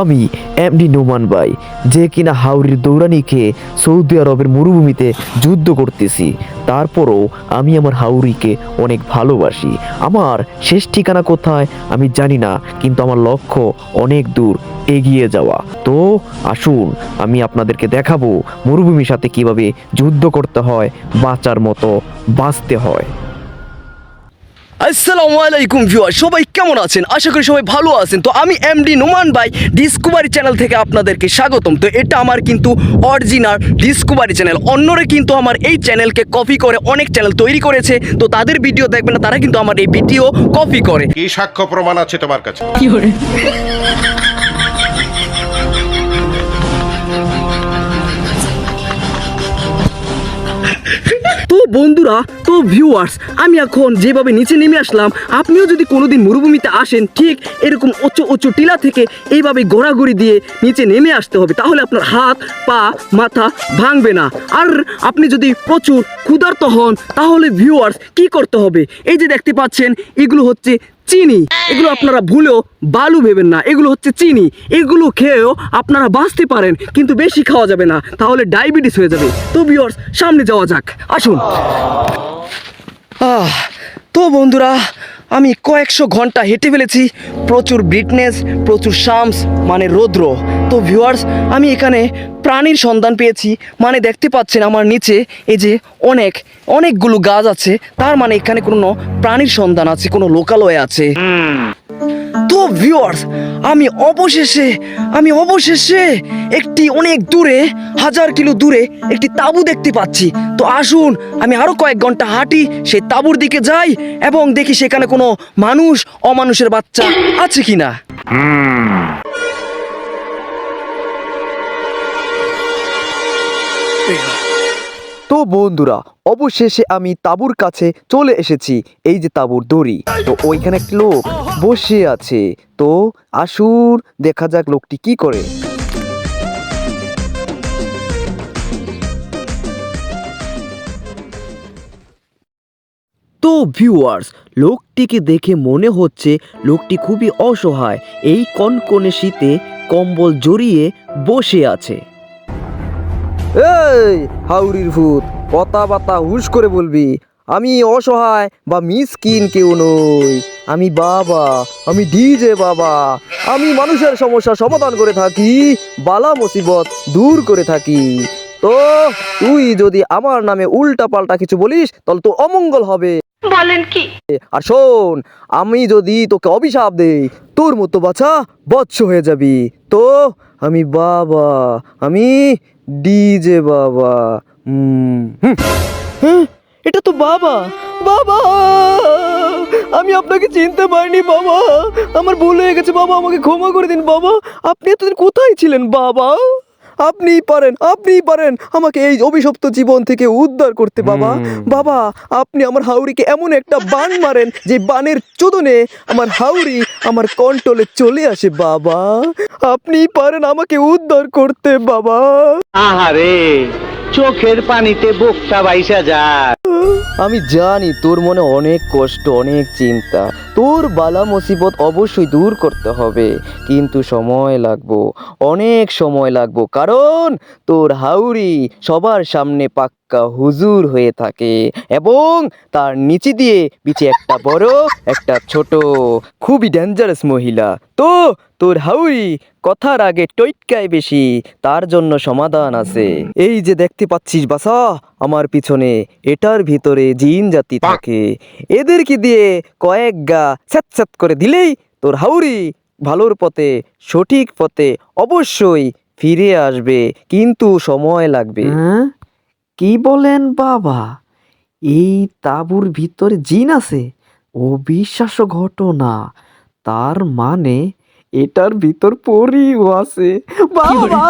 আমি এমডি নোমান ভাই, যে কিনা হাওড়ির দৌড়ানিকে সৌদি আরবের মরুভূমিতে যুদ্ধ করতেছি। তারপরও আমি আমার হাউরিকে অনেক ভালোবাসি। আমার শেষ ঠিকানা কোথায় আমি জানি না, কিন্তু আমার লক্ষ্য অনেক দূর, এগিয়ে যাওয়া। তো আসুন, আমি আপনাদেরকে দেখাবো মরুভূমির সাথে কীভাবে যুদ্ধ করতে হয়, বাঁচার মতো, বাঁচতে হয়। আসসালামু আলাইকুম ভিউয়ার সবাই কেমন আছেন? আশা করি সবাই ভালো আছেন। তো আমি এমডি নোমান ভাই ডিসকভারি চ্যানেল থেকে আপনাদেরকে স্বাগতম। তো এটা আমার কিন্তু অরিজিনাল ডিসকভারি চ্যানেল। অন্যরা কিন্তু আমার এই চ্যানেলকে কপি করে অনেক চ্যানেল তৈরি করেছে। তো তাদের ভিডিও দেখবেন না তারা কিন্তু আমার এই ভিডিও কপি করে। এই সাক্ষ্য প্রমাণ আছে তোমার কাছে? তো বন্ধুরা, তো ভিউয়ার্স আমি এখন যেভাবে নিচে নেমে আসলাম, আপনিও যদি কোনোদিন মরুভূমিতে আসেন, ঠিক এরকম উঁচু উঁচু টিলা থেকে এইভাবে ঘোরাঘুরি দিয়ে নিচে নেমে আসতে হবে, তাহলে আপনার হাত, পা, মাথা ভাঙবে না। আর আপনি যদি প্রচুর ক্ষুধার্ত হন, তাহলে ভিউয়ার্স কি করতে হবে? এই যে দেখতে পাচ্ছেন, এগুলো হচ্ছে চিনি। এগুলো আপনারা ভুলেও বালু ভেবেন না। এগুলো হচ্ছে চিনি। এগুলো খেয়েও আপনারা বাঁচতে পারেন, কিন্তু বেশি খাওয়া যাবে না। তাহলে ডায়াবেটিস হয়ে যাবে। তো বিয়র্স সামনে যাওয়া যাক। আসুন। তো বন্ধুরা আমি কয়েকশো ঘণ্টা হেঁটে ফেলেছি। প্রচুর ব্রিটনেস, প্রচুর শামস মানে রৌদ্র। তো ভিউয়ার্স আমি এখানে প্রাণীর সন্ধান পেয়েছি। মানে দেখতে পাচ্ছেন আমার নিচে এই যে অনেক, অনেকগুলো গাছ আছে। তার মানে এখানে কোনো প্রাণীর সন্ধান আছে, কোনো লোকালয় আছে। ভিউয়ার্স আমি অবশেষে আমি অবশেষে একটি অনেক দূরে, হাজার কিলো দূরে একটি তাঁবু দেখতে পাচ্ছি। তো আসুন, আমি আরও কয়েক ঘণ্টা হাঁটি, সেই তাঁবুর দিকে যাই এবং দেখি সেখানে কোনো মানুষ, অমানুষের বাচ্চা আছে কিনা। তো বন্ধুরা, অবশেষে আমি তাঁবুর কাছে চলে এসেছি, এই যে তাবুর দড়ি। তো ওইখানে একটি লোক বসে আছে। তো আসুন, দেখা যাক লোকটি কি করে। তো ভিউয়ার্স লোকটিকে দেখে মনে হচ্ছে লোকটি খুবই অসহায়। এই কনকনে শীতে কম্বল জড়িয়ে বসে আছে। এই হাউরির ভূত কথা বাতা হুশ করে বলবি। আমি অসহায় বা মিসকিন কেউ নই। আমি বাবা, আমি ডিজে বাবা। আমি মানুষের সমস্যা সমাধান করে থাকি, বালা মুসিবত দূর করে থাকি। তো, তুই যদি আমার নামে উল্টা পাল্টা কিছু বলিস, তাহলে তো অমঙ্গল হবে। বলেন কি? আর শোন আমি যদি তোকে অভিশাপ দেই তোর মতো বাচ্চা বৎস হয়ে যাবি। তো আমি বাবা আমি ডিজে বাবা। হ্যাঁ, এটা তো বাবা। বাবা! আমি আপনাকে চিনতে পারিনি বাবা। আমার ভুল হয়ে গেছে বাবা। আমাকে ক্ষমা করে দিন বাবা। আপনি এতদিন কোথায় ছিলেন বাবা? আপনিই পারেন আপনিই পারেন। আমাকে এই অভিশপ্ত জীবন থেকে উদ্ধার করতে বাবা। বাবা আপনি আমার হাউরিকে এমন একটা বান মারেন যে বানের চোদনে আমার হাউরি আমার কন্ট্রোলে চলে আসে বাবা। আপনিই পারেন আমাকে উদ্ধার করতে বাবা। আহারে! চোখের পানিতে বুকটা বাইসা যায়। আমি জানি তোর মনে অনেক কষ্ট, অনেক চিন্তা। তোর বালা মুসিবত অবশ্যই দূর করতে হবে। কিন্তু সময় লাগবো, অনেক সময় লাগবো। কারণ তোর হাউরি সবার সামনে পাক্কা হুজুর হয়ে থাকে এবং তার নিচে দিয়ে পিছে একটা বড়, একটা ছোট, খুবই ডেঞ্জারাস মহিলা। তো তোর হাউরি কথার আগে টৈটকায় বেশি, তার জন্য সমাধান আছে। এই যে দেখতে পাচ্ছিস বাসা আমার পিছনে, এটার ভিতরে জিন জাতি থাকে। এদেরকে দিয়ে কয়েক গা স্যাত করে দিলেই তোর হাউরি ভালোর পথে, সঠিক পথে অবশ্যই ফিরে আসবে, কিন্তু সময় লাগবে। কি বলেন বাবা? এই তাঁবুর ভিতরে জিন আছে? অবিশ্বাস্য ঘটনা। তার মানে এটার ভিতর পরিও আছে। বাবা,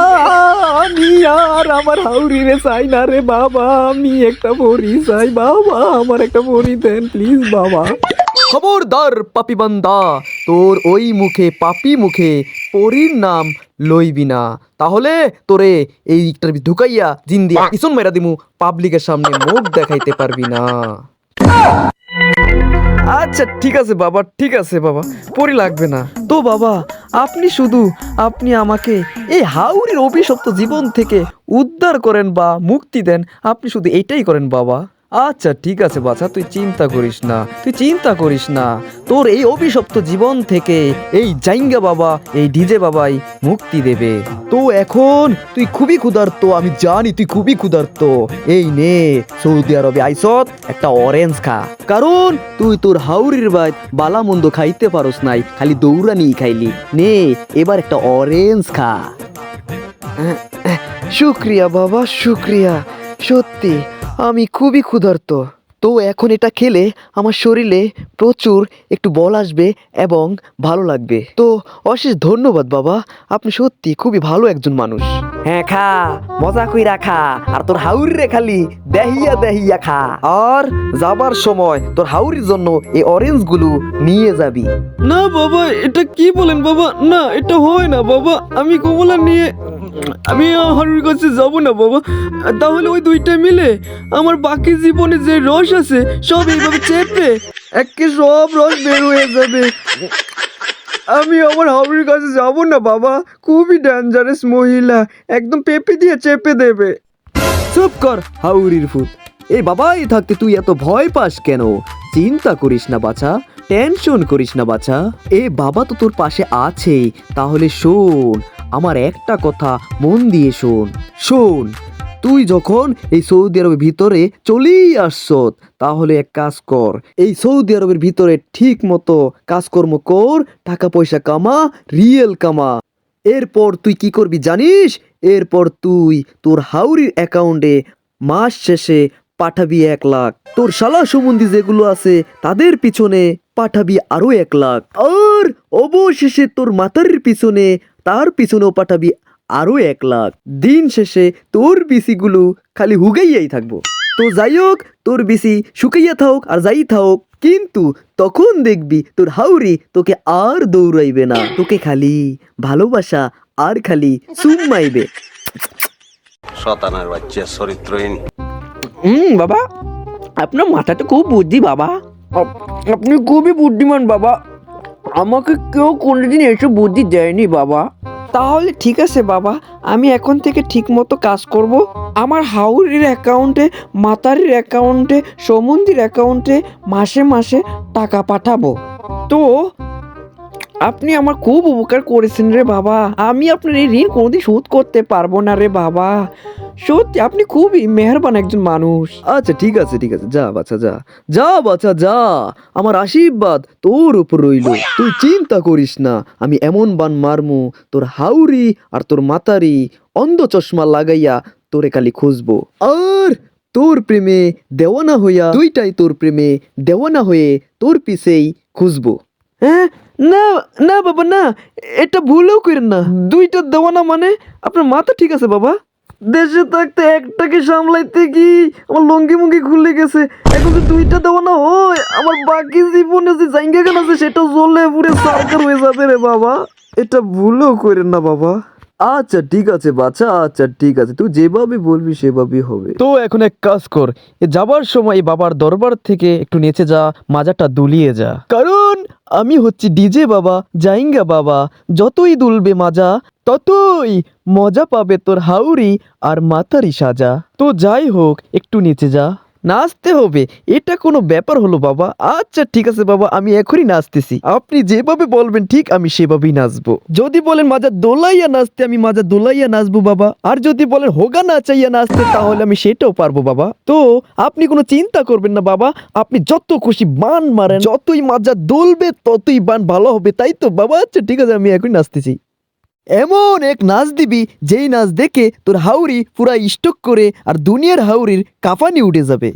আমি আর আমার হাউরি রে চাই না রে বাবা, আমি একটা পরি চাই। বাবা, আমার একটা পরি দেন প্লিজ বাবা। খবরদার পাপি বান্দা, তোর ওই মুখে, পাপি মুখে পরীর নাম লইবি না। তাহলে তোরে এইটার ঢুকাইয়া জিন দিয়া পিছন মেরা দিমু পাবলিকের সামনে মুখ দেখাইতে পারবি না। আচ্ছা ঠিক আছে বাবা, ঠিক আছে বাবা পরি লাগবে না। তো বাবা, আপনি শুধু, আপনি আমাকে এই হাউরির অভিশপ্ত জীবন থেকে উদ্ধার করেন বা মুক্তি দেন, আপনি শুধু এটাই করেন বাবা। আচ্ছা ঠিক আছে বাছা, তুই চিন্তা করিস না, তুই চিন্তা করিস না। তোর এই অভিশপ্ত জীবন থেকে এই জাইঙ্গা বাবা, এই ডিজে বাবাই মুক্তি দেবে। তো এখন তুই খুবই ক্ষুধার্ত, আমি জানি তুই খুবই ক্ষুধার্ত। এই নে, সৌদি আরবে আইসত, একটা অরেঞ্জ খা। কারণ তুই তোর হাউরির বাইত বালা মন্দ খাইতে পারস নাই, খালি দৌড়ানি খাইলি। নে, এবার একটা অরেঞ্জ খা। শুক্রিয়া বাবা, শুক্রিয়া। সত্যি আমি খুবই ক্ষুধার্ত। তো এখন এটা খেলে আমার শরীরে প্রচুর একটু বল আসবে এবং ভালো লাগবে। তো অশেষ ধন্যবাদ বাবা আপনি সত্যি খুবই ভালো একজন মানুষ। হ্যাঁ খা মজা কইরা রাখা আর তোর হাউরি রে খালি দেহিয়া দেহিয়া খা। আর যাবার সময় তোর হাউরির জন্য এই অরেঞ্জগুলো নিয়ে যাবি। না বাবা এটা কি বলেন বাবা? না এটা হয় না বাবা। আমি কমলা নিয়ে আমি হারুর কাছে যাব না, বাবা। তাহলে ওই দুইটা মিলে আমার বাকি জীবনে যে রস আছে, সব এইভাবে চেপে একে সব রস বের হয়ে যাবে। আমি আমার হাবুর কাছে যাব না, বাবা। খুবই ডেঞ্জারাস মহিলা। একদম পেপে দিয়ে চেপে দেবে। চুপ কর হাউরির ফুট এ এই বাবাই থাকতে তুই এত ভয় পাস কেন? চিন্তা করিস না, বাছা। টেনশন করিস না, বাছা। এ বাবা তো তোর পাশে আছেই। তাহলে শোন আমার একটা কথা মন দিয়ে শোন। শোন, তুই যখন এই সৌদি আরবের ভিতরে চলেই আসছ, তাহলে এক কাজ কর। এই সৌদি আরবের ভিতরে ঠিক মতো কাজকর্ম কর টাকা পয়সা কামা, রিয়েল কামা। এরপর তুই কি করবি জানিস? এরপর তুই তোর হাউরির অ্যাকাউন্টে মাস শেষে পাঠাবি এক লাখ। তোর শালা সম্বন্ধী যেগুলো আছে, তাদের পিছনে পাঠাবি আরও এক লাখ। আর অবশেষে তোর মাতারির পিছনে তার পিছনেও পাঠাবি আরও এক লাখ। দিন শেষে তোর বিসিগুলো খালি হুগাইয়াই থাকব। তো যাই হোক তোর বিসি শুকাইয়া থাক আর যাই থাক কিন্তু তখন দেখবি তোর হাউরি তোকে আর দৌড়াইবে না। তোকে খালি ভালোবাসা আর খালি সুমাইবে শতানার বাচ্চা চরিত্রহীন। হুম বাবা আপনার মাথাটা খুব বুদ্ধি বাবা। আপ- আপনি খুবই বুদ্ধিমান বাবা। আমাকে কেউ কোনোদিন এসব বুদ্ধি দেয়নি, বাবা। তাহলে ঠিক আছে, বাবা। আমি এখন থেকে ঠিক মতো কাজ করব। আমার হাউরির অ্যাকাউন্টে, মাতারির অ্যাকাউন্টে, সমন্দির অ্যাকাউন্টে মাসে মাসে টাকা পাঠাবো। তো আপনি আমার খুব উপকার করেছেন রে বাবা। আমি আপনার এই ঋণ কোনোদিন শোধ করতে পারব না রে বাবা। সত্যি, আপনি খুবই মেহরবান একজন মানুষ। আচ্ছা ঠিক আছে ঠিক আছে। যা বাচ্চা যা। যা বাচ্চা যা। আমার আশীর্বাদ তোর উপর রইল। তুই চিন্তা করিস না, আমি এমন বান মারমু। তোর হাউরি আর তোর মাতারি অন্ধ চশমা লাগাইয়া তোরে খালি খুঁজবো। আর তোর প্রেমে দেওয়ানা হইয়া দুইটাই তোর প্রেমে দেওয়ানা হয়ে তোর পিছেই খুঁজবো। হ্যাঁ? না না বাবা, না। এটা ভুলেও করেন না। দুইটা দেওয়ানা মানে আপনার মাথা ঠিক আছে বাবা? দেশে থাকতে একটাকে সামলাইতে কি আমার লঙ্গি মুঙ্গি খুলে গেছে? এখন যে দুইটা দেওয়া না হয়, আমার বাকি জীবনে যে জাইঙ্গা গান আছে, সেটা জ্বলে পুরে সার্কার হয়ে যাবে রে বাবা। এটা ভুলও করেন না বাবা। আচ্ছা ঠিক আছে বাচ্চা আচ্ছা ঠিক আছে। তুই যেভাবে বলবি সেভাবেই হবে। তো এখন এক কাজ কর, এ যাবার সময় এই বাবার দরবার থেকে একটু নেচে যা, মাজাটা দুলিয়ে যা। কারণ আমি হচ্ছি ডিজে বাবা, জাইঙ্গা বাবা, যতই দুলবে মাজা, ততই মজা পাবে তোর হাউরি আর মাথারি সাজা। তো যাই হোক, একটু নিচে যা। নাচতে হবে। এটা কোনো ব্যাপার হলো বাবা। আচ্ছা ঠিক আছে বাবা, আমি এখনই নাচতেছি। আপনি যেভাবে বলবেন ঠিক আমি সেভাবেই নাচবো। যদি বলেন মাজা দোলাইয়া নাচতে আমি মাজা দোলাইয়া নাচবো বাবা। আর যদি বলেন হোগা নাচাইয়া নাচতে তাহলে আমি সেটাও পারব বাবা। তো আপনি কোনো চিন্তা করবেন না বাবা। আপনি যত খুশি বান মারেন, যতই মাজা দোলবে ততই বান ভালো হবে, তাই তো? বাবা আচ্ছা ঠিক আছে, আমি এখনই নাচতেছি। এমন এক নাচ দিবি, যেই নাচ দেখে তোর হাউরি পুরা স্টক করে আর দুনিয়ার হাউরির কাফানি উঠে যাবে।